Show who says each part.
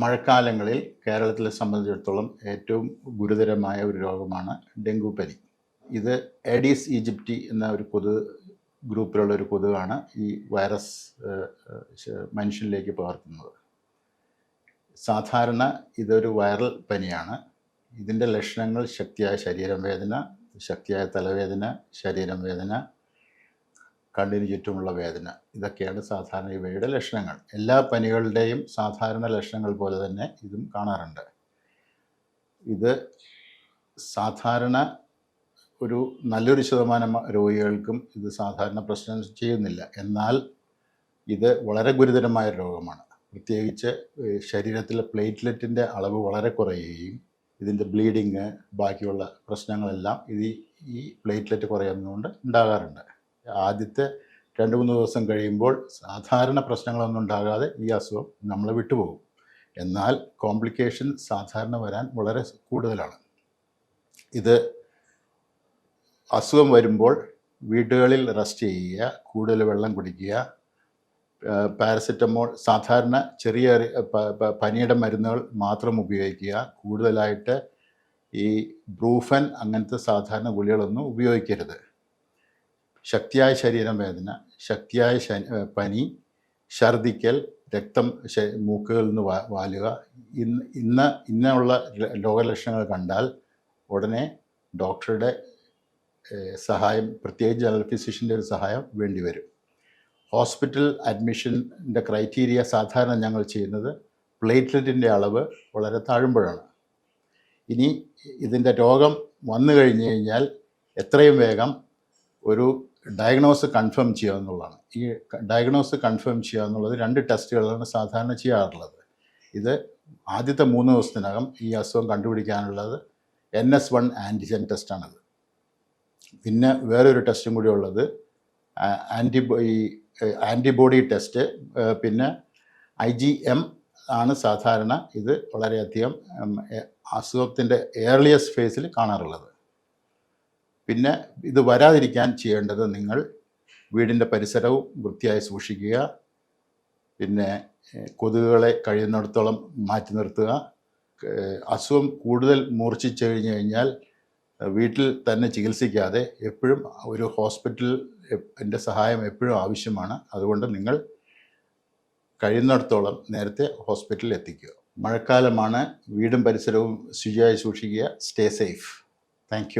Speaker 1: മഴക്കാലങ്ങളിൽ കേരളത്തിലെ സംബന്ധിച്ചിടത്തോളം ഏറ്റവും ഗുരുതരമായ ഒരു രോഗമാണ് ഡെങ്കു പനി. ഇത് എഡീസ് ഈജിപ്റ്റി എന്ന ഒരു കൊതു ഗ്രൂപ്പിലുള്ള ഒരു കൊതുകാണ് ഈ വൈറസ് മനുഷ്യനിലേക്ക് പകർത്തുന്നത്. സാധാരണ ഇതൊരു വൈറൽ പനിയാണ്. ഇതിന്റെ ലക്ഷണങ്ങൾ ശക്തിയായ ശരീരം വേദന ശക്തിയായ തലവേദന ശരീരം വേദന കണ്ണിന് ചുറ്റുമുള്ള വേദന. ഇതൊക്കെയാണ് സാധാരണ ഇവയുടെ ലക്ഷണങ്ങൾ. എല്ലാ പനികളുടെയും സാധാരണ ലക്ഷണങ്ങൾ പോലെ തന്നെ ഇതും കാണാറുണ്ട്. ഇത് സാധാരണ ഒരു നല്ലൊരു ശതമാനം രോഗികൾക്കും ഇത് സാധാരണ പ്രശ്നം ചെയ്യുന്നില്ല. എന്നാൽ ഇത് വളരെ ഗുരുതരമായ രോഗമാണ്. പ്രത്യേകിച്ച് ശരീരത്തിലെ പ്ലേറ്റ്ലെറ്റിന്റെ അളവ് വളരെ കുറയുകയും ഇതിന്റെ ബ്ലീഡിങ് ബാക്കിയുള്ള പ്രശ്നങ്ങളെല്ലാം ഇത് ഈ- പ്ലേറ്റ്ലെറ്റ് കുറയുന്നതുകൊണ്ട് ഉണ്ടാകാറുണ്ട്. ആദ്യത്തെ രണ്ട് മൂന്ന് ദിവസം കഴിയുമ്പോൾ സാധാരണ പ്രശ്നങ്ങളൊന്നും ഉണ്ടാകാതെ ഈ അസുഖം നമ്മളെ വിട്ടുപോകും. എന്നാൽ കോംപ്ലിക്കേഷൻ സാധാരണ വരാൻ വളരെ കൂടുതലാണ്. ഇത് അസുഖം വരുമ്പോൾ വീടുകളിൽ റെസ്റ്റ് ചെയ്യുക കൂടുതൽ വെള്ളം കുടിക്കുക പാരസെറ്റമോൾ സാധാരണ ചെറിയ പനിയുടെ മരുന്നുകൾ മാത്രം ഉപയോഗിക്കുക കൂടുതലായിട്ട് ഈ ബ്രൂഫൻ അങ്ങനത്തെ സാധാരണ ഗുളികളൊന്നും ഉപയോഗിക്കരുത്. ശക്തിയായ ശരീരം വേദന ശക്തിയായ പനി ഛർദിക്കൽ രക്തം മൂക്കുകളിൽ നിന്ന് വാ വാലുക. ഇന്ന് ഇന്ന് ഇന്നുള്ള രോഗലക്ഷണങ്ങൾ കണ്ടാൽ ഉടനെ ഡോക്ടറുടെ സഹായം പ്രത്യേകിച്ച് ജനറൽ ഫിസിഷ്യന്റെ ഒരു സഹായം വേണ്ടിവരും ഹോസ്പിറ്റൽ അഡ്മിഷന്റെ ക്രൈറ്റീരിയ സാധാരണ ഞങ്ങൾ ചെയ്യുന്നത് പ്ലേറ്റ്ലെറ്റിന്റെ അളവ് വളരെ താഴുമ്പോഴാണ്. ഇനി ഇതിന്റെ രോഗം വന്നു കഴിഞ്ഞു കഴിഞ്ഞാൽ എത്രയും വേഗം ഒരു ഡയഗ്നോസ് കൺഫേം ചെയ്യുക എന്നുള്ളതാണ്. ഈ ഡയഗ്നോസ് കൺഫേം ചെയ്യുക എന്നുള്ളത് രണ്ട് ടെസ്റ്റുകളാണ് സാധാരണ ചെയ്യാറുള്ളത്. ഇത് ആദ്യത്തെ മൂന്ന് ദിവസത്തിനകം ഈ അസുഖം കണ്ടുപിടിക്കാനുള്ളത് എൻ എസ് വൺ ആന്റിജൻ ടെസ്റ്റാണത്. പിന്നെ വേറൊരു ടെസ്റ്റും കൂടി ഉള്ളത് ആന്റിബോ ഈ ആന്റിബോഡി ടെസ്റ്റ് പിന്നെ ഐ ജി എം ആണ് സാധാരണ ഇത് വളരെയധികം അസുഖത്തിന്റെ ഏർലിയസ്റ്റ് ഫേസിൽ കാണാറുള്ളത്. പിന്നെ ഇത് വരാതിരിക്കാൻ ചെയ്യേണ്ടത് നിങ്ങൾ വീടിന്റെ പരിസരവും വൃത്തിയായി സൂക്ഷിക്കുക. പിന്നെ കൊതുകുകളെ കഴിയുന്നിടത്തോളം മാറ്റി നിർത്തുക. അസുഖം കൂടുതൽ മൂർച്ഛിച്ചു കഴിഞ്ഞു കഴിഞ്ഞാൽ വീട്ടിൽ തന്നെ ചികിത്സിക്കാതെ എപ്പോഴും ഒരു ഹോസ്പിറ്റൽ എന്റെ സഹായം എപ്പോഴും ആവശ്യമാണ്. അതുകൊണ്ട് നിങ്ങൾ കഴിയുന്നിടത്തോളം നേരത്തെ ഹോസ്പിറ്റലിൽ എത്തിക്കുക. മഴക്കാലമാണ് വീടും പരിസരവും ശുചിയായി സൂക്ഷിക്കുക. Stay safe thank